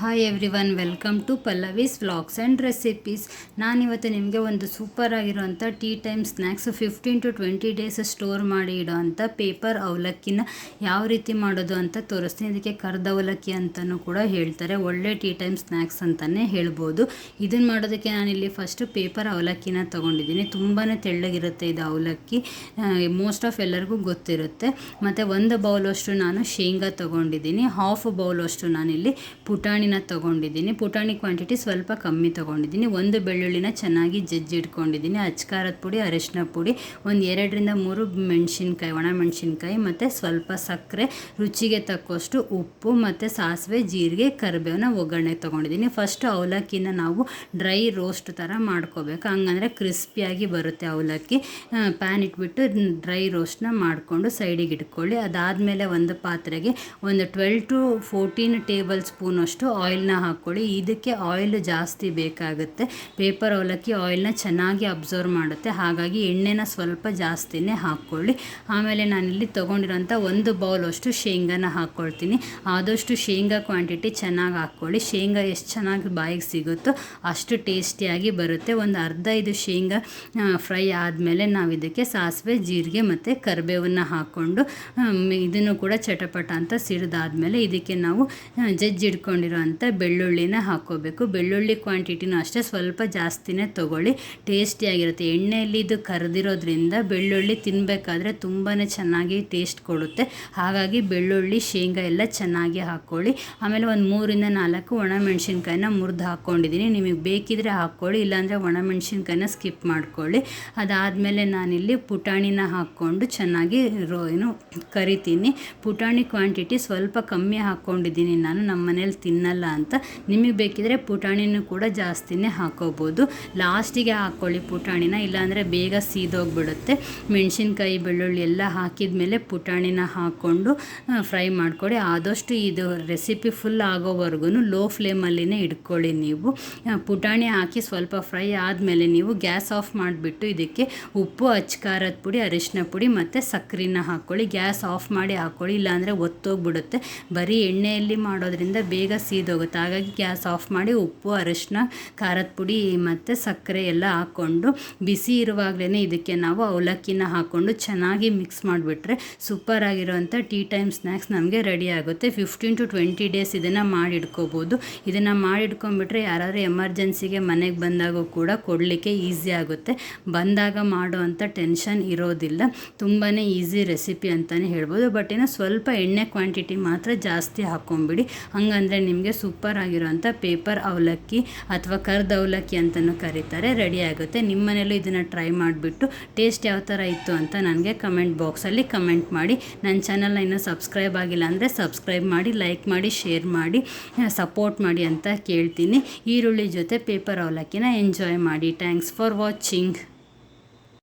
Hi everyone welcome to Pallavi's vlogs and recipes ನಾನಿವತ್ತು ನಿಮಗೆ ಒಂದು ಸೂಪರ್ ಆಗಿರೋಂಥ tea time snacks fifteen to twenty days store ಮಾಡಿ ಇಡೋವಂಥ ಪೇಪರ್ ಅವಲಕ್ಕಿನ ಯಾವ ರೀತಿ ಮಾಡೋದು ಅಂತ ತೋರಿಸ್ತೀನಿ. ಇದಕ್ಕೆ ಕರ್ದ ಅವಲಕ್ಕಿ ಅಂತಲೂ ಕೂಡ ಹೇಳ್ತಾರೆ. ಒಳ್ಳೆ ಟೀ ಟೈಮ್ ಸ್ನ್ಯಾಕ್ಸ್ ಅಂತಲೇ ಹೇಳ್ಬೋದು. ಇದನ್ನು ಮಾಡೋದಕ್ಕೆ ನಾನಿಲ್ಲಿ ಫಸ್ಟು ಪೇಪರ್ ಅವಲಕ್ಕಿನ ತೊಗೊಂಡಿದ್ದೀನಿ. ತುಂಬಾ ತೆಳ್ಳಗಿರುತ್ತೆ ಇದು ಅವಲಕ್ಕಿ. ಮೋಸ್ಟ್ ಆಫ್ ಎಲ್ಲರಿಗೂ ಗೊತ್ತಿರುತ್ತೆ. ಮತ್ತು ಒಂದು ಬೌಲಷ್ಟು ನಾನು ಶೇಂಗಾ ತೊಗೊಂಡಿದ್ದೀನಿ. ಹಾಫ್ ಬೌಲಷ್ಟು ನಾನಿಲ್ಲಿ ಪುಟಾಣಿನ ತೊಗೊಂಡಿದ್ದೀನಿ. ಪುಟಾಣಿ ಕ್ವಾಂಟಿಟಿ ಸ್ವಲ್ಪ ಕಮ್ಮಿ ತೊಗೊಂಡಿದ್ದೀನಿ. ಒಂದು ಬೆಳ್ಳುಳ್ಳಿನ ಚೆನ್ನಾಗಿ ಜಜ್ಜಿ ಇಟ್ಕೊಂಡಿದ್ದೀನಿ. ಅಚ್ಕಾರದ ಪುಡಿ, ಅರಿಶಿನ ಪುಡಿ, ಒಂದು ಎರಡರಿಂದ ಮೂರು ಮೆಣಸಿನ್ಕಾಯಿ, ಒಣ ಮೆಣಸಿನ್ಕಾಯಿ ಮತ್ತು ಸ್ವಲ್ಪ ಸಕ್ಕರೆ, ರುಚಿಗೆ ತಕ್ಕಷ್ಟು ಉಪ್ಪು ಮತ್ತು ಸಾಸಿವೆ, ಜೀರಿಗೆ, ಕರಿಬೇವನ್ನ ಒಗ್ಗರಣೆ ತೊಗೊಂಡಿದ್ದೀನಿ. ಫಸ್ಟ್ ಅವಲಕ್ಕಿನ ನಾವು ಡ್ರೈ ರೋಸ್ಟ್ ಥರ ಮಾಡ್ಕೋಬೇಕು. ಹಂಗಂದರೆ ಕ್ರಿಸ್ಪಿಯಾಗಿ ಬರುತ್ತೆ ಅವಲಕ್ಕಿ. ಪ್ಯಾನ್ ಇಟ್ಬಿಟ್ಟು ಡ್ರೈ ರೋಸ್ಟ್ನ ಮಾಡಿಕೊಂಡು ಸೈಡಿಗೆ ಇಟ್ಕೊಳ್ಳಿ. ಅದಾದಮೇಲೆ ಒಂದು ಪಾತ್ರೆಗೆ ಒಂದು ಟ್ವೆಲ್ ಟು ಫೋರ್ಟೀನ್ ಟೇಬಲ್ ಸ್ಪೂನಷ್ಟು ಆಯಿಲ್ನ ಹಾಕ್ಕೊಳ್ಳಿ. ಇದಕ್ಕೆ ಆಯಿಲ್ ಜಾಸ್ತಿ ಬೇಕಾಗುತ್ತೆ. ಪೇಪರ್ ಅವಲಕ್ಕಿ ಆಯಿಲ್ನ ಚೆನ್ನಾಗಿ ಅಬ್ಸರ್ವ್ ಮಾಡುತ್ತೆ. ಹಾಗಾಗಿ ಎಣ್ಣೆನ ಸ್ವಲ್ಪ ಜಾಸ್ತಿನೇ ಹಾಕ್ಕೊಳ್ಳಿ. ಆಮೇಲೆ ನಾನಿಲ್ಲಿ ತೊಗೊಂಡಿರೋಂಥ ಒಂದು ಬೌಲಷ್ಟು ಶೇಂಗಾನ ಹಾಕ್ಕೊಳ್ತೀನಿ. ಆದಷ್ಟು ಶೇಂಗಾ ಕ್ವಾಂಟಿಟಿ ಚೆನ್ನಾಗಿ ಹಾಕ್ಕೊಳ್ಳಿ. ಶೇಂಗಾ ಎಷ್ಟು ಚೆನ್ನಾಗಿ ಬಾಯಿಗೆ ಸಿಗುತ್ತೋ ಅಷ್ಟು ಟೇಸ್ಟಿಯಾಗಿ ಬರುತ್ತೆ. ಒಂದು ಅರ್ಧ ಇದು ಶೇಂಗಾ ಫ್ರೈ ಆದಮೇಲೆ ನಾವು ಇದಕ್ಕೆ ಸಾಸಿವೆ, ಜೀರಿಗೆ ಮತ್ತು ಕರಿಬೇವನ್ನು ಹಾಕ್ಕೊಂಡು ಇದನ್ನು ಕೂಡ ಚಟಪಟ ಅಂತ ಸಿಡಿದಾದ್ಮೇಲೆ ಇದಕ್ಕೆ ನಾವು ಜಜ್ಜಿಡ್ಕೊಂಡಿರೋಂಥ ಬೆಳ್ಳುಳ್ಳಿನ ಹಾಕ್ಕೋಬೇಕು. ಬೆಳ್ಳುಳ್ಳಿ ಕ್ವಾಂಟಿಟಿನೂ ಅಷ್ಟೇ ಸ್ವಲ್ಪ ಜಾಸ್ತಿನೇ ತೊಗೊಳ್ಳಿ. ಟೇಸ್ಟಿಯಾಗಿರುತ್ತೆ ಎಣ್ಣೆಯಲ್ಲಿ ಇದು ಕರೆದಿರೋದ್ರಿಂದ ಬೆಳ್ಳುಳ್ಳಿ ತಿನ್ನಬೇಕಾದ್ರೆ ತುಂಬಾ ಚೆನ್ನಾಗಿ ಟೇಸ್ಟ್ ಕೊಡುತ್ತೆ. ಹಾಗಾಗಿ ಬೆಳ್ಳುಳ್ಳಿ, ಶೇಂಗಾ ಎಲ್ಲ ಚೆನ್ನಾಗಿ ಹಾಕ್ಕೊಳ್ಳಿ. ಆಮೇಲೆ ಒಂದು ಮೂರಿಂದ ನಾಲ್ಕು ಒಣಮೆಣಸಿನ್ಕಾಯಿನ ಮುರಿದು ಹಾಕ್ಕೊಂಡಿದ್ದೀನಿ. ನಿಮಗೆ ಬೇಕಿದ್ರೆ ಹಾಕ್ಕೊಳ್ಳಿ, ಇಲ್ಲಾಂದರೆ ಒಣಮೆಣಸಿನ್ಕಾಯಿನ ಸ್ಕಿಪ್ ಮಾಡ್ಕೊಳ್ಳಿ. ಅದಾದಮೇಲೆ ನಾನಿಲ್ಲಿ ಪುಟಾಣಿನ ಹಾಕ್ಕೊಂಡು ಚೆನ್ನಾಗಿ ರೋ, ಏನು ಕರಿತೀನಿ. ಪುಟಾಣಿ ಕ್ವಾಂಟಿಟಿ ಸ್ವಲ್ಪ ಕಮ್ಮಿ ಹಾಕ್ಕೊಂಡಿದ್ದೀನಿ ನಾನು. ನಮ್ಮ ಮನೇಲಿ ತಿನ್ನಲ್ಲ ಅಂತ ನಿಮಗೆ ಬೇಕಿದ್ರೆ ಪುಟಾಣಿನೂ ಕೂಡ ಜಾಸ್ತಿನೇ ಹಾಕೋಬೋದು. ಲಾಸ್ಟಿಗೆ ಹಾಕ್ಕೊಳ್ಳಿ ಪುಟಾಣಿನ, ಇಲ್ಲಾಂದರೆ ಬೇಗ ಸೀದೋಗ್ಬಿಡುತ್ತೆ. ಮೆಣಸಿನ್ಕಾಯಿ, ಬೆಳ್ಳುಳ್ಳಿ ಎಲ್ಲ ಹಾಕಿದ ಮೇಲೆ ಪುಟಾಣಿನ ಹಾಕ್ಕೊಂಡು ಫ್ರೈ ಮಾಡ್ಕೊಳ್ಳಿ. ಆದಷ್ಟು ಇದು ರೆಸಿಪಿ ಫುಲ್ ಆಗೋವರೆಗೂ ಲೋ ಫ್ಲೇಮಲ್ಲಿನೇ ಇಟ್ಕೊಳ್ಳಿ ನೀವು. ಪುಟಾಣಿ ಹಾಕಿ ಸ್ವಲ್ಪ ಫ್ರೈ ಆದಮೇಲೆ ನೀವು ಗ್ಯಾಸ್ ಆಫ್ ಮಾಡಿಬಿಟ್ಟು ಇದಕ್ಕೆ ಉಪ್ಪು ಅಚ್ಕಾರದ ಪುಡಿ, ಅರಿಶಿನ ಪುಡಿ ಮತ್ತು ಸಕ್ಕರೆನ ಹಾಕ್ಕೊಳ್ಳಿ. ಗ್ಯಾಸ್ ಆಫ್ ಮಾಡಿ ಹಾಕ್ಕೊಳ್ಳಿ. ಇಲ್ಲಾಂದರೆ ಒತ್ತೋಗ್ಬಿಡುತ್ತೆ. ಬರೀ ಎಣ್ಣೆಯಲ್ಲಿ ಮಾಡೋದ್ರಿಂದ ಬೇಗ ಸೀದೋಗುತ್ತೆ ಹಾಗಾಗಿ ಗ್ಯಾಸ್ ಆಫ್ ಮಾಡಿ ಉಪ್ಪು, ಅರಶಿನ, ಖಾರದ ಪುಡಿ ಮತ್ತು ಸಕ್ಕರೆ ಎಲ್ಲ ಹಾಕ್ಕೊಂಡು ಬಿಸಿ ಇರುವಾಗಲೇ ಇದಕ್ಕೆ ನಾವು ಅವಲಕ್ಕಿನ ಹಾಕ್ಕೊಂಡು ಚೆನ್ನಾಗಿ ಮಿಕ್ಸ್ ಮಾಡಿಬಿಟ್ರೆ ಸೂಪರ್ ಆಗಿರೋವಂಥ ಟೀ ಟೈಮ್ ಸ್ನ್ಯಾಕ್ಸ್ ನಮಗೆ ರೆಡಿ ಆಗುತ್ತೆ. ಫಿಫ್ಟೀನ್ ಟು ಟ್ವೆಂಟಿ ಡೇಸ್ ಇದನ್ನು ಮಾಡಿಡ್ಕೋಬೋದು ಇದನ್ನು ಮಾಡಿಡ್ಕೊಂಬಿಟ್ರೆ ಯಾರಾದರೂ ಎಮರ್ಜೆನ್ಸಿಗೆ ಮನೆಗೆ ಬಂದಾಗ ಕೂಡ ಕೊಡಲಿಕ್ಕೆ ಈಸಿ ಆಗುತ್ತೆ. ಬಂದಾಗ ಮಾಡುವಂಥ ಟೆನ್ಷನ್ ಇರೋದಿಲ್ಲ. ತುಂಬಾ ಈಸಿ ರೆಸಿಪಿ ಅಂತಲೇ ಹೇಳ್ಬೋದು. ಬಟ್ ಏನೋ ಸ್ವಲ್ಪ ಎಣ್ಣೆ ಕ್ವಾಂಟಿಟಿ ಮಾತ್ರ ಜಾಸ್ತಿ ಹಾಕ್ಕೊಂಬಿಡಿ ಹಂಗಂದರೆ ನಿಮಗೆ ಸೂಪರ್ ಆಗಿರೋಂಥ ಪೇಪರ್ ಅವಲಕ್ಕಿ ಅಥವಾ ಕರ್ದ ಅವಲಕ್ಕಿ ಅಂತಲೂ ಕರೀತಾರೆ. ರೆಡಿ ಆಗುತ್ತೆ. ನಿಮ್ಮ ಮನೇಲೂ ಇದನ್ನು ಟ್ರೈ ಮಾಡಿಬಿಟ್ಟು ಟೇಸ್ಟ್ ಯಾವ ಥರ ಇತ್ತು ಅಂತ ನನಗೆ ಕಮೆಂಟ್ ಬಾಕ್ಸಲ್ಲಿ ಕಮೆಂಟ್ ಮಾಡಿ. ನನ್ನ ಚಾನಲ್ನ ಇನ್ನೂ ಸಬ್ಸ್ಕ್ರೈಬ್ ಆಗಿಲ್ಲ ಅಂದರೆ ಸಬ್ಸ್ಕ್ರೈಬ್ ಮಾಡಿ ಲೈಕ್ ಮಾಡಿ ಶೇರ್ ಮಾಡಿ ಸಪೋರ್ಟ್ ಮಾಡಿ ಅಂತ ಕೇಳ್ತೀನಿ. ಈರುಳ್ಳಿ ಜೊತೆ ಪೇಪರ್ ಅವಲಕ್ಕಿನ ಎಂಜಾಯ್ ಮಾಡಿ. Thanks for watching